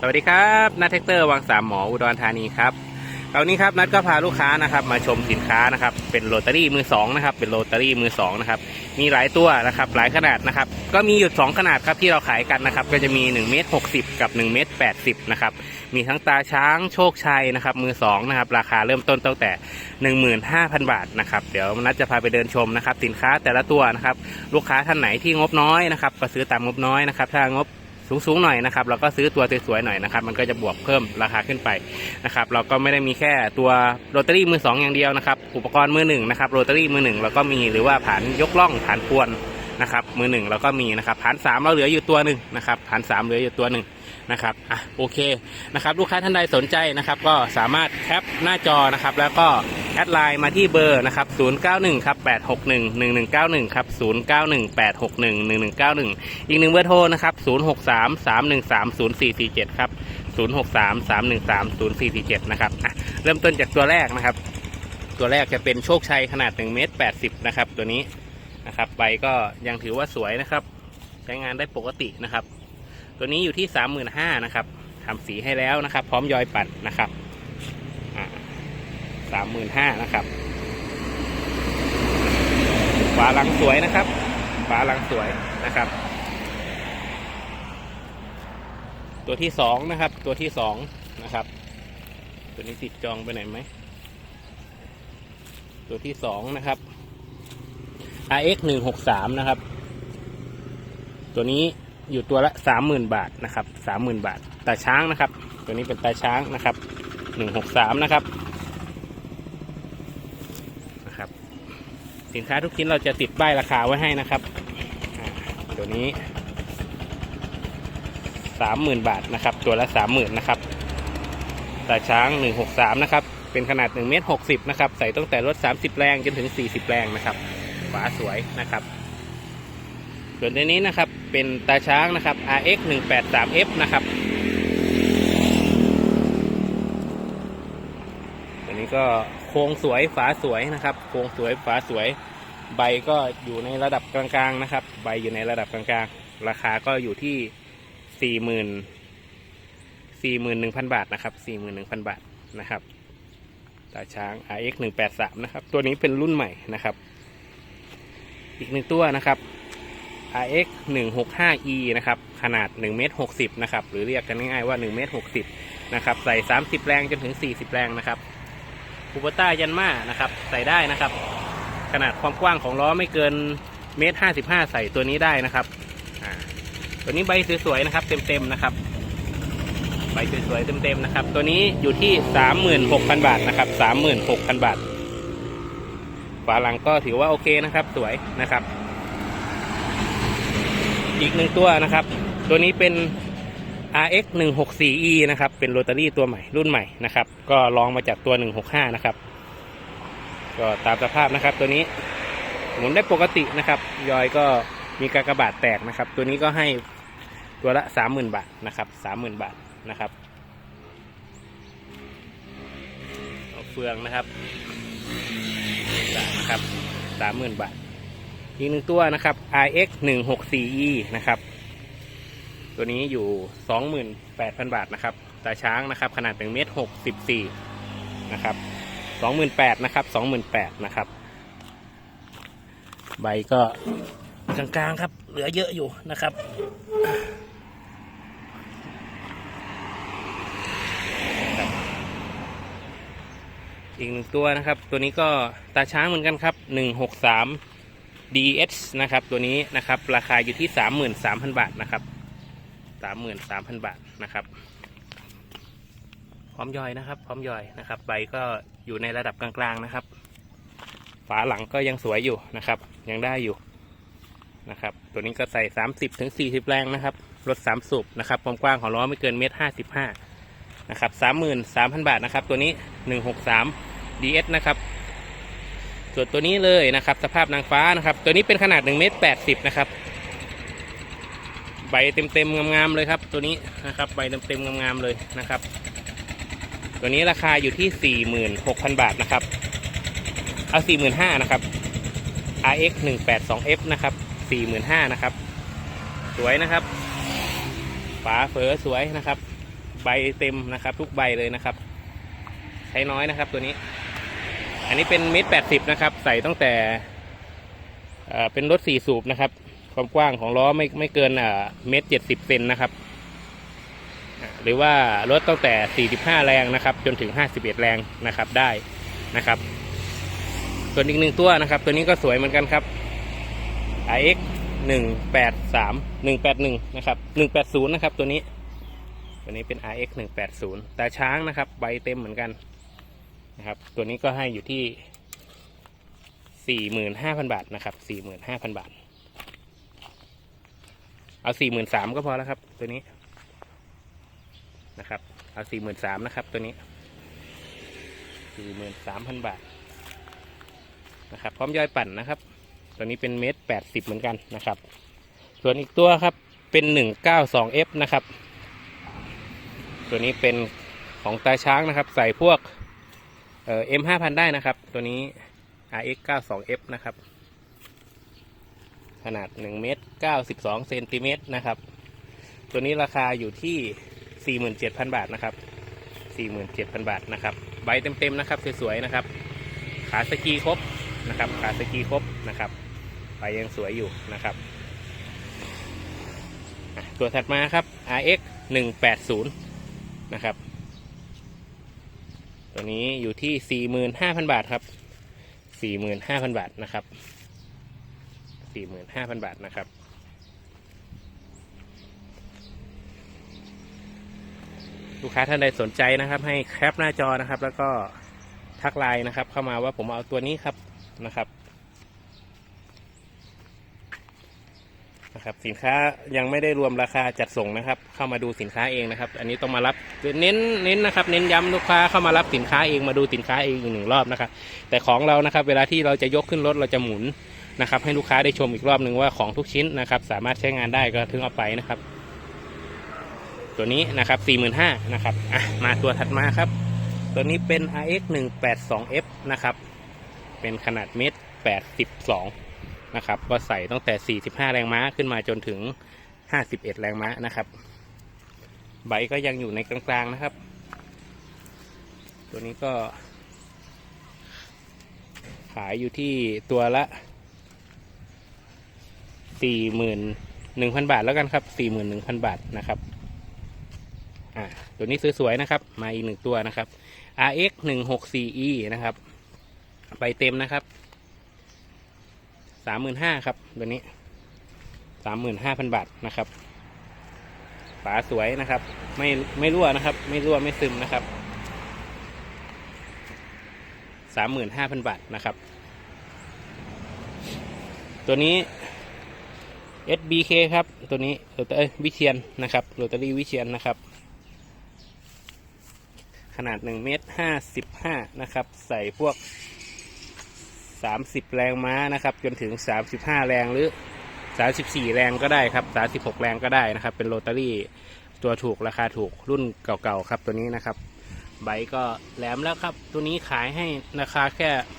สวัสดีครับนัทแท็กเตอร์วังสามหมออุดรธานีครับคราวนี้ครับนัทก็พาลูกค้านะครับ มาชมสินค้านะครับ เป็นโรตารี่มือสองนะครับ เป็นโรตารี่มือสองนะครับ มีหลายตัวนะครับ หลายขนาดนะครับ ก็มีอยู่สองขนาดครับที่เราขายกันนะครับ ก็จะมี1เมตร60 กับ1เมตร80นะครับ มีทั้งตาช้างโชคชัยนะครับ มือสองนะครับ ราคาเริ่มต้นตั้งแต่ 15,000 บาทนะครับ เดี๋ยวนัทจะพาไปเดินชมนะครับ สินค้าแต่ละตัวนะครับ ลูกค้าท่านไหนที่งบน้อยนะครับ ก็ซื้อตามงบน้อยนะครับ ถ้างบ สูงๆหน่อยนะครับเราก็ซื้อตัวสวยๆหน่อยนะครับมันก็จะบวกเพิ่มราคาขึ้นไปนะครับเราก็ไม่ได้มีแค่ตัวโรตารี่มือสองอย่างเดียวนะครับอุปกรณ์มือหนึ่งนะครับโรตารี่มือหนึ่งเราก็มีหรือว่าผานยกล่องผานพวนนะครับมือหนึ่งเราก็มีนะครับผานสามเราเหลืออยู่ตัวหนึ่งนะครับผานสามเหลืออยู่ตัวหนึ่ง นะครับอะโอเคนะครับลูกค้าท่านใดสนใจนะครับก็สามารถแคปหน้าจอนะครับแล้วก็แอดไลน์มาที่เบอร์นะครับ 091 ครับ 861 1191 ครับ 091 861 1191 อีกหนึ่งเบอร์โทรนะครับ 063 313 0447 ครับ 063 313 0447 นะครับอะเริ่มต้นจากตัวแรกนะครับ ตัวแรกจะเป็นโชคชัยขนาด1เมตร80 นะครับ ตัวนี้นะครับใบก็ยังถือว่าสวยนะครับ ใช้งานได้ปกตินะครับ ตัวนี้อยู่ที่35,000นห้านะครับทำสีให้แล้วนะครับ พร้อมยอยปั่นนะครับอ่า35,000นะครับฝาหลังสวยนะครับฝาหลังสวยนะครับ ตัวที่สองนะครับ ตัวที่สองนะครับ ตัวนี้ติดจองไปไหนไหมตัวที่สองนะครับ RX หนึ่งหกสามนะครับ ตัวนี้ อยู่ตัวละสามหมื่นบาทนะครับสามหมื่นบาทตาช้างนะครับ ตัวนี้เป็นตาช้างนะครับหนึ่งหกสามนะครับนะครับ สินค้าทุกชิ้นเราจะติดป้ายราคาไว้ให้นะครับ ตัวนี้สามหมื่นบาทนะครับ ตัวละสามหมื่นนะครับตาช้างหนึ่งหกสามนะครับ เป็นขนาดหนึ่งเมตรหกสิบนะครับ ใส่ตั้งแต่รถสามสิบแรงจนถึงสี่สิบแรงนะครับฝาสวยนะครับ ส่วนตัวนี้นะครับเป็นตาช้างนะครับ RX 1 8 3 F นะครับ ตัวนี้ก็โครงสวยฝาสวยนะครับ โครงสวยฝาสวย ใบก็อยู่ในระดับกลางๆนะครับ ใบอยู่ในระดับกลางๆ ราคาก็อยู่ที่สี่หมื่นสี่หมื่นหนึ่งพันบาทนะครับสี่หมื่นหนึ่งพันบาทนะครับ ตาช้าง RX 1 8 3นะครับ ตัวนี้เป็นรุ่นใหม่นะครับ อีกหนึ่งตัวนะครับ RX 165E นะครับ ขนาด1เมตร60นะครับ หรือเรียกกันง่ายๆว่า1เมตร60นะครับ ใส่ 30 แรงจนถึง 40 แรงนะครับคูปต้ายันมานะครับ ใส่ได้นะครับ ขนาดความกว้างของล้อไม่เกินเมตร55 ใส่ตัวนี้ได้นะครับ ตัวนี้ใบสวยๆนะครับ เต็มๆนะครับ ใบสวยๆเต็มๆนะครับ ตัวนี้อยู่ที่ 36,000 บาทนะครับ 36,000 บาทฝาหลังก็ถือว่าโอเคนะครับ สวยนะครับ อีกหนึ่งตัวนะครับ ตัวนี้เป็น RX 164E นะครับ เป็นโรตารี่ตัวใหม่รุ่นใหม่นะครับ ก็ลองมาจากตัว 165 นะครับ ก็ตามสภาพนะครับ ตัวนี้หมุนได้ปกตินะครับ ยอยก็มีกากบาดแตกนะครับ ตัวนี้ก็ให้ตัวละ 30,000 บาทนะครับ 30,000 บาทนะครับเอาเฟืองนะครับนะครับ 30,000 บาท อีกหนึ่งตัวนะครับ RX 1 6 4 E นะครับ ตัวนี้อยู่ 28,000 บาทนะครับ ตาช้างนะครับ ขนาด1เมตร64นะครับ28,000นะครับ28,000นะครับ ใบก็กลางๆครับ เหลือเยอะอยู่นะครับอีกหนึ่งตัวนะครับ ตัวนี้ก็ตาช้างเหมือนกันครับ163 DS นะครับตัวนี้นะครับราคาอยู่ที่ 33,000 บาทนะครับ 33,000 บาทนะครับ พร้อมย่อยนะครับ พร้อมย่อยนะครับ ใบก็อยู่ในระดับกลางๆนะครับ ฝาหลังก็ยังสวยอยู่นะครับ ยังได้อยู่นะครับ ตัวนี้ก็ใส่ 30ถึง40 แรงนะครับ รถ 3 สูบนะครับความกว้างของล้อไม่เกินเมตร55นะครับ 33,000 บาทนะครับ ตัวนี้ 163 DS นะครับ ส่วนตัวนี้เลยนะครับ สภาพนางฟ้านะครับ ตัวนี้เป็นขนาด1เมตร80นะครับ ใบเต็มๆงามๆเลยครับ ตัวนี้นะครับ ใบเต็มๆงามๆเลยนะครับ ตัวนี้ราคาอยู่ที่ 46,000 บาทนะครับ เอา 45,000นะครับ RX 182F นะครับ 45,000นะครับ สวยนะครับฝาเฝอสวยนะครับ ใบเต็มนะครับ ทุกใบเลยนะครับ ใช้น้อยนะครับตัวนี้ อันนี้เป็นเมตรแปดสิบนะครับ ใส่ตั้งแต่เป็นรถสี่สูบนะครับ ความกว้างของล้อไม่ไม่เกินอ่าเมตรเจ็ดสิบเซนนะครับ หรือว่ารถตั้งแต่45แรงนะครับ จนถึง51แรงนะครับได้นะครับ ส่วนอีกหนึ่งตัวนะครับ ตัวนี้ก็สวยเหมือนกันครับ RX 183 181นะครับ180นะครับตัวนี้ ตัวนี้เป็น RX 180ตาช้างนะครับ ใบเต็มเหมือนกัน นะครับ ตัวนี้ก็ให้อยู่ที่45,000บาทนะครับ45,000บาท เอา43,000ก็พอแล้วครับ ตัวนี้นะครับ เอา43,000นะครับ ตัวนี้43,000บาทนะครับ พร้อมย่อยปั่นนะครับ ตัวนี้เป็นเมตร80เหมือนกันนะครับ ส่วนอีกตัวครับเป็น 192F นะครับ ตัวนี้เป็นของตาช้างนะครับ ใส่พวก เอ่อ M5000 ได้นะครับ ตัวนี้ RX 92F นะครับ ขนาด1เมตร92เซนติเมตรนะครับ ตัวนี้ราคาอยู่ที่47,000บาทนะครับ47,000บาทนะครับ ใบเต็มๆนะครับ สวยๆนะครับ ขาสกีครบนะครับ ขาสกีครบนะครับใบยังสวยอยู่นะครับ ตัวถัดมาครับ RX 180นะครับ ตัวนี้อยู่ที่ 45,000 บาทครับ 45,000 บาทนะครับ 45,000 บาทนะครับ ลูกค้าท่านใดสนใจนะครับ ให้แคปหน้าจอนะครับ แล้วก็ทักไลน์นะครับ เข้ามาว่าผมเอาตัวนี้ครับนะครับ นะครับ สินค้ายังไม่ได้รวมราคาจัดส่งนะครับ เข้ามาดูสินค้าเองนะครับ อันนี้ต้องมารับเน้นเน้นนะครับ เน้นย้ำลูกค้าเข้ามารับสินค้าเองมาดูสินค้าเองอีกหนึ่งรอบนะครับ แต่ของเรานะครับ เวลาที่เราจะยกขึ้นรถเราจะหมุนนะครับ ให้ลูกค้าได้ชมอีกรอบหนึ่งว่าของทุกชิ้นนะครับ สามารถใช้งานได้ก็ถึงเอาไปนะครับ ตัวนี้นะครับ45,000นะครับอะมาตัวถัดมาครับ ตัวนี้เป็น RX 182F นะครับ เป็นขนาดเมตร82 นะครับก็ใส่ตั้งแต่ 45 แรงม้าขึ้นมาจนถึง 51 แรงม้านะครับ ใบก็ยังอยู่ในกลางๆนะครับ ตัวนี้ก็ ขายอยู่ที่ตัวละ 41,000 บาทแล้วกันครับ 41,000 บาทนะครับอ่าตัวนี้สวยๆนะครับ มาอีกหนึ่งตัวนะครับ RX 164E นะครับ ใบเต็มนะครับ 35,000ครับตัวนี้35,000บาทนะครับฝาสวยนะครับ ไม่ไม่รั่วนะครับ ไม่รั่วไม่ซึมนะครับ35,000บาทนะครับ ตัวนี้ SBK ครับ ตัวนี้โรตเอ้ยวิเชียนนะครับโรตารี่วิเชียนนะครับ ขนาด1เมตร55นะครับ ใส่พวก 30 แรงม้านะครับ จนถึง 35 แรงหรือ 34 แรงก็ได้ครับ 36 แรงก็ได้นะครับ เป็นโรตารี่ตัวถูกราคาถูกรุ่นเก่าๆครับตัวนี้นะครับ ใบก็แหลมแล้วครับ ตัวนี้ขายให้ราคาแค่